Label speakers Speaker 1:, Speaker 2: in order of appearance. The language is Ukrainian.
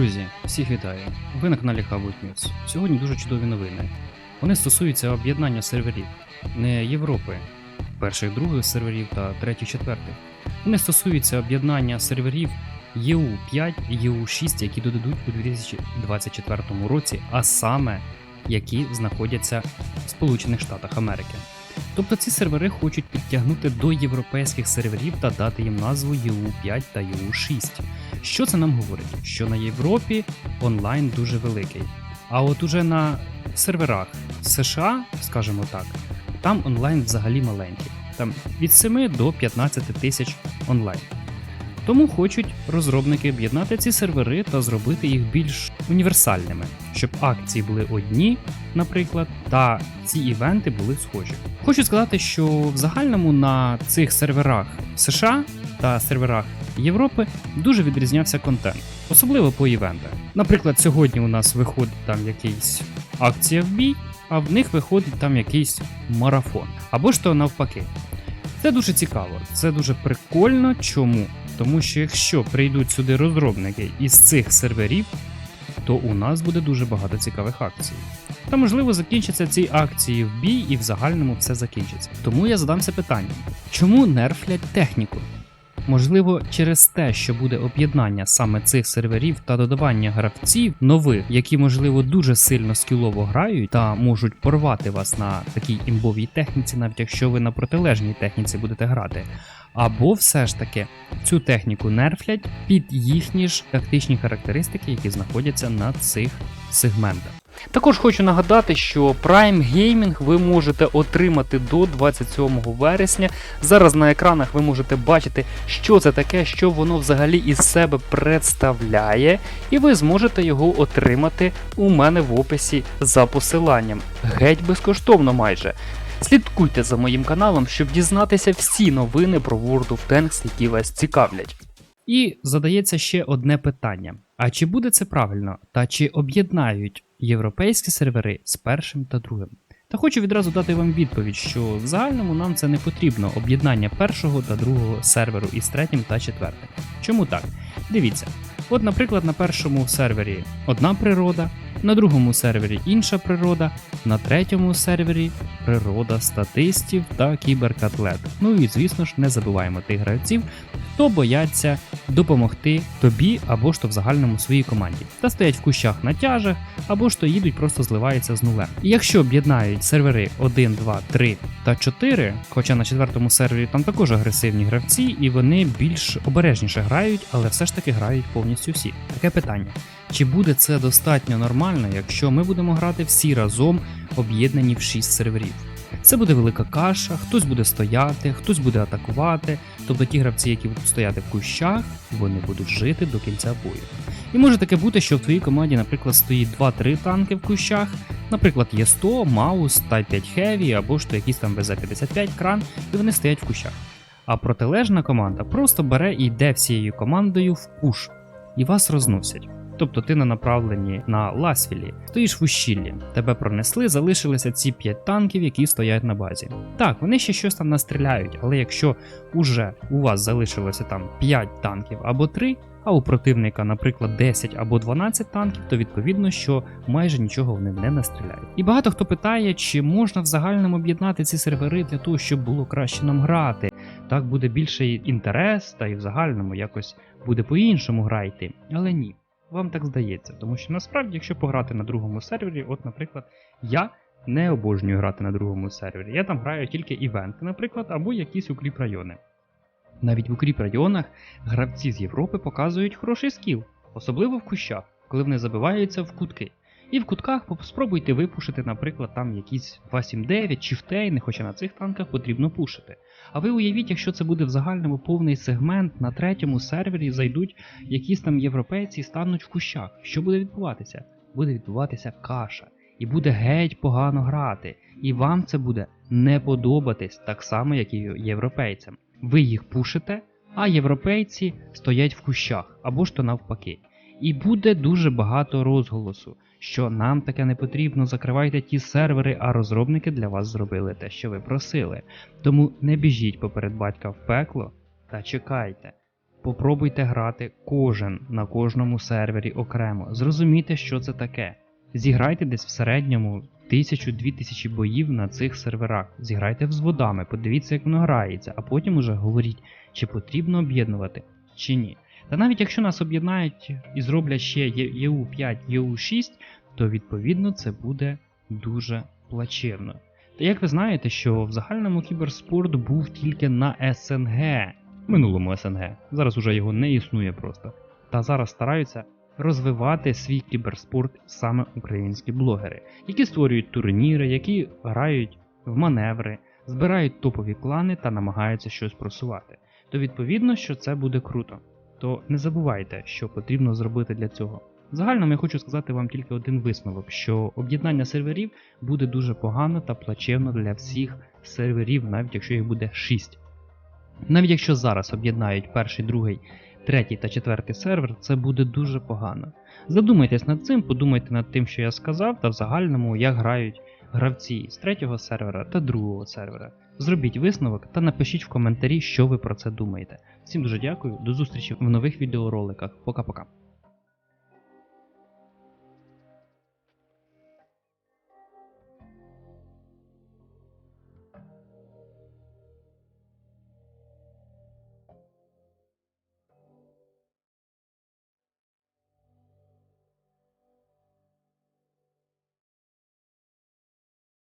Speaker 1: Друзі, всіх вітаю! Ви на каналі Hubble News. Сьогодні дуже чудові новини. Вони стосуються об'єднання серверів не Європи, перших, других серверів та третіх, четвертих. Вони стосуються об'єднання серверів EU5 і EU6, які додадуть у 2024 році, а саме які знаходяться в Сполучених Штатах Америки. Тобто ці сервери хочуть підтягнути до європейських серверів та дати їм назву EU5 та EU6. Що це нам говорить? Що на Європі онлайн дуже великий. А от уже на серверах США, скажімо так, там онлайн взагалі маленький. Там від 7 до 15 тисяч онлайн. Тому хочуть розробники об'єднати ці сервери та зробити їх більш універсальними, щоб акції були одні, наприклад, та ці івенти були схожі. Хочу сказати, що в загальному на цих серверах США та серверах Європи дуже відрізнявся контент, особливо по івентах. Наприклад, сьогодні у нас виходить там якийсь акція в бій, а в них виходить там якийсь марафон. Або ж то навпаки. Це дуже цікаво, це дуже прикольно. Чому? Тому що якщо прийдуть сюди розробники із цих серверів, то у нас буде дуже багато цікавих акцій. Та можливо закінчаться ці акції в бій і в загальному все закінчиться. Тому я задамся питанням: чому нерфлять техніку? Можливо, через те, що буде об'єднання саме цих серверів та додавання гравців нових, які можливо дуже сильно скілово грають та можуть порвати вас на такій імбовій техніці, навіть якщо ви на протилежній техніці будете грати. Або все ж таки цю техніку нерфлять під їхні ж тактичні характеристики, які знаходяться на цих сегментах. Також хочу нагадати, що Prime Gaming ви можете отримати до 27 вересня. Зараз на екранах ви можете бачити, що це таке, що воно взагалі із себе представляє, і ви зможете його отримати у мене в описі за посиланням. Геть безкоштовно майже. Слідкуйте за моїм каналом, щоб дізнатися всі новини про World of Tanks, які вас цікавлять. І задається ще одне питання: а чи буде це правильно, та чи об'єднають європейські сервери з першим та другим? Та хочу відразу дати вам відповідь, що в загальному нам це не потрібно об'єднання першого та другого серверу із третім та четвертим. Чому так? Дивіться, от, наприклад, на першому сервері одна природа, на другому сервері інша природа, на третьому сервері природа статистів та кіберкатлет. Ну і звісно ж не забуваємо тих гравців, хто бояться допомогти тобі або ж то в загальному своїй команді, та стоять в кущах на тяжах, або ж то їдуть, просто зливаються з нулем. І якщо об'єднають сервери 1, 2, 3 та 4, хоча на четвертому сервері там також агресивні гравці, і вони більш обережніше грають, але все ж таки грають повністю всі. Таке питання. Чи буде це достатньо нормально, якщо ми будемо грати всі разом об'єднані в 6 серверів? Це буде велика каша, хтось буде стояти, хтось буде атакувати. Тобто ті гравці, які будуть стояти в кущах, вони будуть жити до кінця бою. І може таке бути, що в твоїй команді, наприклад, стоїть 2-3 танки в кущах, наприклад, є 100, Маус, Type 5 Heavy або ж то якийсь там ВЗ-55 кран, і вони стоять в кущах. А протилежна команда просто бере і йде всією командою в пуш, і вас розносять. Тобто ти на направленні на Ласвілі, стоїш в ущіллі, тебе пронесли, залишилися ці 5 танків, які стоять на базі. Так, вони ще щось там настріляють, але якщо уже у вас залишилося там 5 танків або 3, а у противника, наприклад, 10 або 12 танків, то відповідно, що майже нічого вони не настріляють. І багато хто питає, чи можна в загальному об'єднати ці сервери для того, щоб було краще нам грати. Так буде більший інтерес, та і в загальному якось буде по-іншому грайте. Але ні. Вам так здається, тому що насправді, якщо пограти на другому сервері, от, наприклад, я не обожнюю грати на другому сервері. Я там граю тільки івенти, наприклад, або якісь укріп райони. Навіть в укріп районах гравці з Європи показують хороший скіл, особливо в кущах, коли вони забиваються в кутки. І в кутках спробуйте випушити, наприклад, там якісь 279 чи втейни, хоча на цих танках потрібно пушити. А ви уявіть, якщо це буде в загальному повний сегмент, на третьому сервері зайдуть якісь там європейці і стануть в кущах. Що буде відбуватися? Буде відбуватися каша. І буде геть погано грати. І вам це буде не подобатись так само, як і європейцям. Ви їх пушите, а європейці стоять в кущах або ж то навпаки. І буде дуже багато розголосу, що нам таке не потрібно, закривайте ті сервери, а розробники для вас зробили те, що ви просили. Тому не біжіть поперед батька в пекло та чекайте. Попробуйте грати кожен на кожному сервері окремо. Зрозумійте, що це таке. Зіграйте десь в середньому тисячу-дві тисячі боїв на цих серверах. Зіграйте взводами, подивіться, як воно грається, а потім уже говоріть, чи потрібно об'єднувати, чи ні. Та навіть якщо нас об'єднають і зроблять ще ЄУ5, ЄУ6, то відповідно це буде дуже плачевно. Та як ви знаєте, що в загальному кіберспорт був тільки на СНГ, минулому СНГ, зараз уже його не існує просто. Та зараз стараються розвивати свій кіберспорт саме українські блогери, які створюють турніри, які грають в маневри, збирають топові клани та намагаються щось просувати. То відповідно, що це буде круто. То не забувайте, що потрібно зробити для цього. Загально я хочу сказати вам тільки один висновок, що об'єднання серверів буде дуже погано та плачевно для всіх серверів, навіть якщо їх буде 6. Навіть якщо зараз об'єднають перший, другий, третій та четвертий сервер, це буде дуже погано. Задумайтесь над цим, подумайте над тим, що я сказав, та в загальному як грають гравці з третього сервера та другого сервера. Зробіть висновок та напишіть в коментарі, що ви про це думаєте. Всім дуже дякую, до зустрічі в нових відеороликах. Пока-пока.